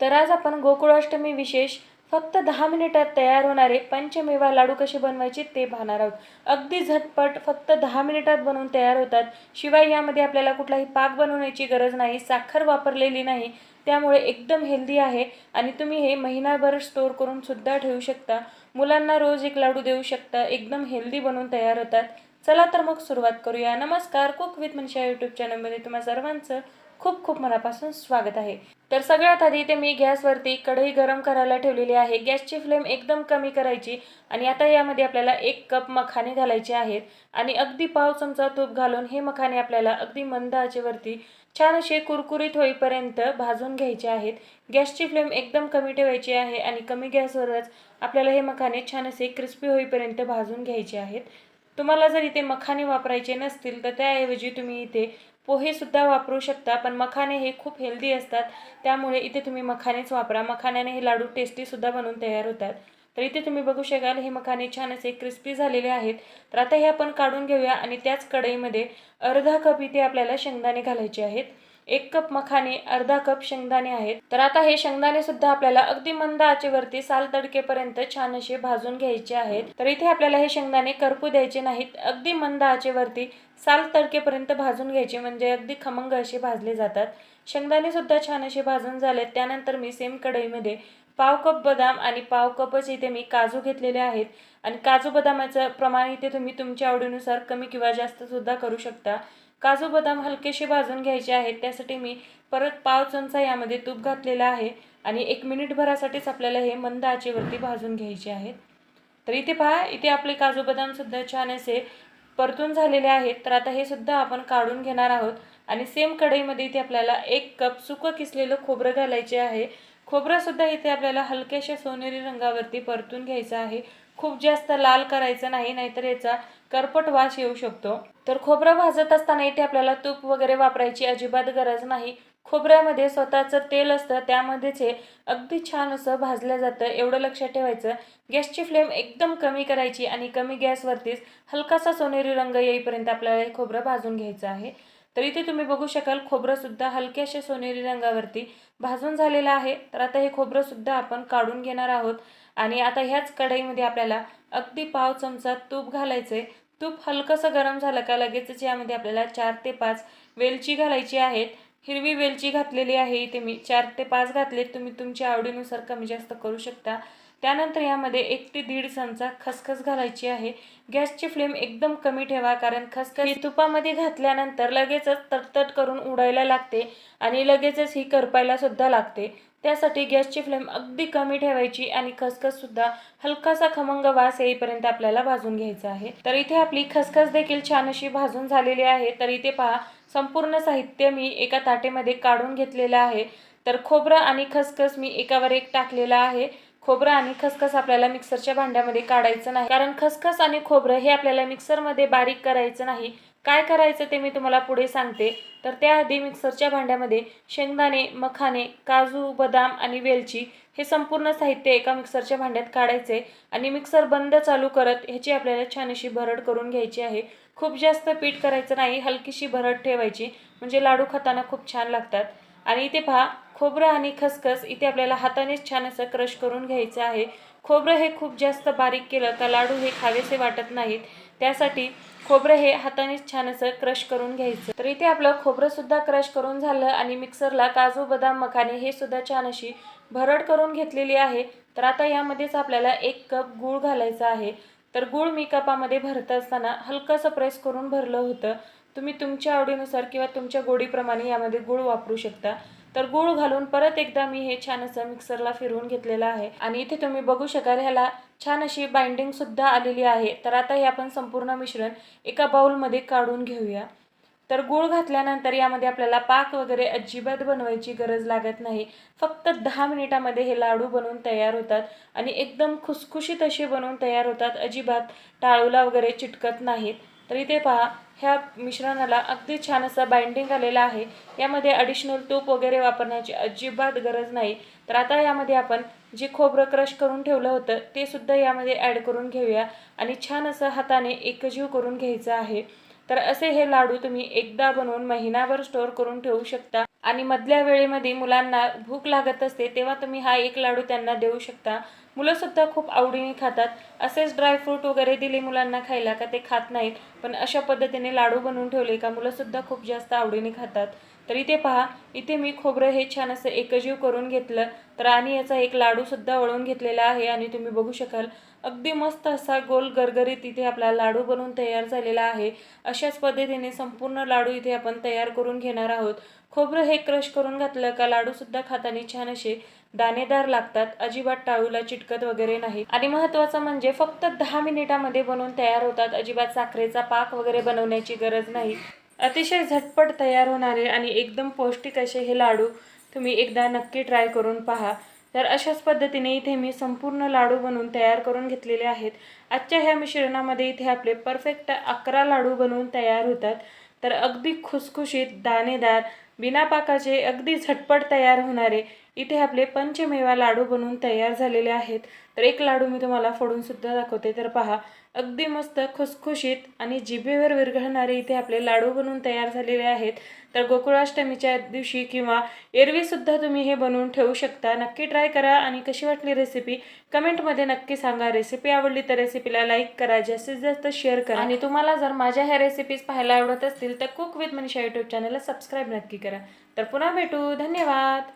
तर आज आपण गोकुळाष्टमी विशेष फक्त दहा मिनिटात तयार होणारे पंचमेवा लाडू कसे बनवायचे ते पाहणार आहोत. अगदी झटपट फक्त दहा मिनिटात बनवून तयार होतात. शिवाय यामध्ये आपल्याला कुठलाही पाक बनवण्याची गरज नाही साखर वापरलेली नाही त्यामुळे एकदम हेल्दी आहे आणि तुम्ही हे महिनाभर स्टोअर करून सुद्धा ठेवू शकता. मुलांना रोज एक लाडू देऊ शकता एकदम हेल्दी बनवून तयार होतात. चला तर मग सुरुवात करूया. नमस्कार कुक विथ मनशा यूट्यूब चॅनलमध्ये तुम्हा सर्वांचं खूप खूप मनापासून स्वागत आहे. तर सगळ्यात आधी ते मी गॅसवरती कढई गरम करायला ठेवलेली आहे. गॅसची फ्लेम एकदम कमी करायची आणि आता यामध्ये आपल्याला एक कप मखाने घालायचे आहेत आणि अगदी पाव चमचा तूप घालून हे मखाने आपल्याला अगदी मंद आचेवरती छान असे कुरकुरीत होईपर्यंत भाजून घ्यायचे आहेत. गॅसची फ्लेम एकदम कमी ठेवायची आहे आणि कमी गॅसवरच आपल्याला हे मखाने छान असे क्रिस्पी होईपर्यंत भाजून घ्यायचे आहेत. तुम्हाला जर इथे मखाने वापरायचे नसतील तर त्याऐवजी तुम्ही इथे पोहेसुद्धा वापरू शकता. पण मखाने हे खूप हेल्दी असतात. त्यामुळे इथे तुम्ही मखानेच वापरा. मखाण्याने हे लाडू टेस्टीसुद्धा बनवून तयार होतात. तर इथे तुम्ही बघू शकाल हे मखाने छान असे क्रिस्पी झालेले आहेत. तर आता हे आपण काढून घेऊया आणि त्याच कढईमध्ये अर्धा कप इथे आपल्याला शेंगदाणे घालायचे आहेत. एक कप मखाने अर्धा कप शेंगदाणे आहेत. तर आता हे शेंगदाणे सुद्धा आपल्याला अगदी मंद आचेवरती साल तडकेपर्यंत छान असे भाजून घ्यायचे आहेत. तर इथे आपल्याला हे शेंगदाणे करपू द्यायचे नाहीत. अगदी मंद आचेवरती साल तडकेपर्यंत भाजून घ्यायचे म्हणजे अगदी खमंग असे भाजले जातात. शेंगदाणे सुद्धा छान असे भाजून झालेत. त्यानंतर मी सेम कढईमध्ये पाव कप बदाम आणि पाव कपच इथे मी काजू घेतलेले आहेत. आणि काजू बदामाचं प्रमाण इथे तुम्ही तुमच्या आवडीनुसार कमी किंवा जास्त सुद्धा करू शकता. काजू बदाम हलकेसे भाजून घ्यायचे आहेत. त्यासाठी मी परत पाव चमचा यामध्ये तूप घातलेला आहे आणि एक मिनिटभरासाठीच आपल्याला हे मंद आचेवरती भाजून घ्यायचे आहेत. तर इथे पहा इथे आपले काजू बदामसुद्धा छान असे परतून झालेले आहेत. तर आता हे सुद्धा आपण काढून घेणार आहोत. आणि सेम कढईमध्ये इथे आपल्याला एक कप सुकं किसलेलं खोबरं घालायचे आहे. खोबरासुद्धा इथे आपल्याला हलक्याशा सोनेरी रंगावरती परतून घ्यायचं आहे. खूप जास्त लाल करायचं नाही नाहीतर याचा करपट वास येऊ शकतो. तर खोबरं भाजत असताना इथे आपल्याला तूप वगैरे वापरायची अजिबात गरज नाही. खोबऱ्यामध्ये स्वतःचं तेल असतं त्यामध्येच हे अगदी छान असं भाजलं जातं. एवढं लक्षात ठेवायचं गॅसची फ्लेम एकदम कमी करायची आणि कमी गॅसवरतीच हलकासा सोनेरी रंग येईपर्यंत आपल्याला हे खोबरं भाजून घ्यायचं आहे. तर इथे तुम्ही बघू शकाल खोबरंसुद्धा हलक्याशा सोनेरी रंगावरती भाजून झालेलं आहे. तर आता हे खोबरंसुद्धा आपण काढून घेणार आहोत. आणि आता ह्याच कढईमध्ये आपल्याला अगदी पाव चमचा तूप घालायचे. तूप हलकंसं गरम झालं का लगेचच यामध्ये आपल्याला चार ते पाच वेलची घालायची आहेत. हिरवी वेलची घातलेली आहे. इथे मी चार ते पाच घातले तुम्ही तुमच्या आवडीनुसार कमी जास्त करू शकता. त्यानंतर यामध्ये एक ते दीड चमचा खसखस घालायची आहे. गॅसची फ्लेम एकदम कमी ठेवा कारण खसखस ही तुपामध्ये घातल्यानंतर लगेचच तटतट करून उडायला लागते आणि लगेचच ही करपायला सुद्धा लागते. त्यासाठी गॅसची फ्लेम अगदी कमी ठेवायची आणि खसखससुद्धा हलकासा खमंग वास येईपर्यंत आपल्याला भाजून घ्यायचा आहे. तर इथे आपली खसखस देखील छान अशी भाजून झालेली आहे. तर इथे पहा संपूर्ण साहित्य मी एका ताटेमध्ये काढून घेतलेलं आहे. तर खोबरं आणि खसखस मी एकावर एक टाकलेलं आहे. खोबरं आणि खसखस आपल्याला मिक्सरच्या भांड्यामध्ये काढायचं नाही. कारण खसखस आणि खोबरं हे आपल्याला मिक्सरमध्ये बारीक करायचं नाही. काय करायचं ते मी तुम्हाला पुढे सांगते. तर त्याआधी मिक्सरच्या भांड्यामध्ये शेंगदाणे मखाने काजू बदाम आणि वेलची हे संपूर्ण साहित्य एका मिक्सरच्या भांड्यात काढायचे आणि मिक्सर बंद चालू करत ह्याची आपल्याला छान अशी भरड करून घ्यायची आहे. खूप जास्त पीठ करायचं नाही हलकीशी भरड ठेवायची. म्हणजे लाडू खाताना खूप छान लागतात. आणि इथे पहा खोबरं आणि खसखस इथे आपल्याला हातानेच छान असं क्रश करून घ्यायचं आहे. खोबरं हे खूप जास्त बारीक केलं का लाडू हे खावेसे वाटत नाहीत. त्यासाठी खोबरं हे हातानेच छान असं क्रश करून घ्यायचं. तर इथे आपलं खोबरंसुद्धा क्रश करून झालं आणि मिक्सरला काजू बदाम मखाने हे सुद्धा छान अशी भरड करून घेतलेली आहे. तर आता यामध्येच आपल्याला एक कप गूळ घालायचा आहे. तर गूळ मी कपामध्ये भरत असताना हलकंसं प्रेस करून भरलं होतं. तुम्ही तुमच्या आवडीनुसार किंवा तुमच्या गोडीप्रमाणे यामध्ये गूळ वापरू शकता. तर गूळ घालून परत एकदा मी हे छान असं मिक्सरला फिरवून घेतलेलं आहे. आणि इथे तुम्ही बघू शकाल ह्याला छान अशी बाइंडिंग सुद्धा आलेली आहे. तर आता हे आपण संपूर्ण मिश्रण एका बाउलमध्ये काढून घेऊया. तर गूळ घातल्यानंतर यामध्ये आपल्याला पाक वगैरे अजिबात बनवायची गरज लागत नाही. फक्त दहा मिनिटामध्ये हे लाडू बनवून तयार होतात. आणि एकदम खुसखुशीत असे बनवून तयार होतात. अजिबात टाळूला वगैरे चिटकत नाहीत. तर इथे पहा ह्या मिश्रणाला अगदी छान असं बाइंडिंग आलेलं आहे. यामध्ये ॲडिशनल तूप वगैरे वापरण्याची अजिबात गरज नाही. तर आता यामध्ये आपण जे खोबरं क्रश करून ठेवलं होतं ते सुद्धा यामध्ये ॲड करून घेऊया. आणि छान असं हाताने एकजीव करून घ्यायचं आहे. तर असे हे लाडू तुम्ही एकदा बनवून महिनाभर स्टोअर करून ठेवू शकता. आणि मधल्या वेळेमध्ये मुलांना भूक लागत असते तेव्हा तुम्ही हा एक लाडू त्यांना देऊ शकता. मुलंसुद्धा खूप आवडीने खातात. असेच ड्रायफ्रूट वगैरे दिले मुलांना खायला का ते खात नाहीत. पण अशा पद्धतीने लाडू बनवून ठेवले का मुलंसुद्धा खूप जास्त आवडीने खातात. तर इथे पहा इथे मी खोबरं हे छान असं एकजीव करून घेतलं. तर आणि याचा एक लाडूसुद्धा वळून घेतलेला आहे आणि तुम्ही बघू शकाल. अगदी मस्त असा गोल गरगरीत इथे आपला लाडू बनवून तयार झालेला आहे. अशाच पद्धतीने संपूर्ण लाडू इथे आपण तयार करून घेणार आहोत. खोबरं हे क्रश करून घातलं का लाडूसुद्धा खाताना छान असे दाणेदार लागतात अजिबात टाळूला चिटकत वगैरे नाही. आणि महत्त्वाचं म्हणजे फक्त दहा मिनिटामध्ये बनवून तयार होतात अजिबात साखरेचा पाक वगैरे बनवण्याची गरज नाही. अतिशय झटपट तयार होणारे आणि एकदम पौष्टिक असे हे लाडू तुम्ही एकदा नक्की ट्राय करून पहा. तर अशाच पद्धतीने इथे मी संपूर्ण लाडू बनवून तयार करून घेतलेले आहेत. आजच्या ह्या मिश्रणामध्ये इथे आपले परफेक्ट अकरा लाडू बनवून तयार होतात. तर अगदी खुसखुशीत दाणेदार बिना पाकाचे अगदी झटपट तयार होणारे इथे आपले पंचमेवा लाडू बनवून तयार झालेले आहेत. तर एक लाडू मी तुम्हाला फोडूनसुद्धा दाखवते. तर पहा अगदी मस्त खुसखुशीत आणि जिभेवर विरघळणारे इथे आपले लाडू बनवून तयार झालेले आहेत. तर गोकुळाष्टमीच्या दिवशी किंवा एरवीसुद्धा तुम्ही हे बनवून ठेवू शकता. नक्की ट्राय करा आणि कशी वाटली रेसिपी कमेंटमध्ये नक्की सांगा. रेसिपी आवडली तर रेसिपीला लाईक करा. जास्तीत जास्त शेअर करा. आणि तुम्हाला जर माझ्या ह्या रेसिपीज पाहायला आवडत असतील तर कुक विथ मनीषा यूट्यूब चॅनलला सबस्क्राईब नक्की करा. तर पुन्हा भेटू. धन्यवाद.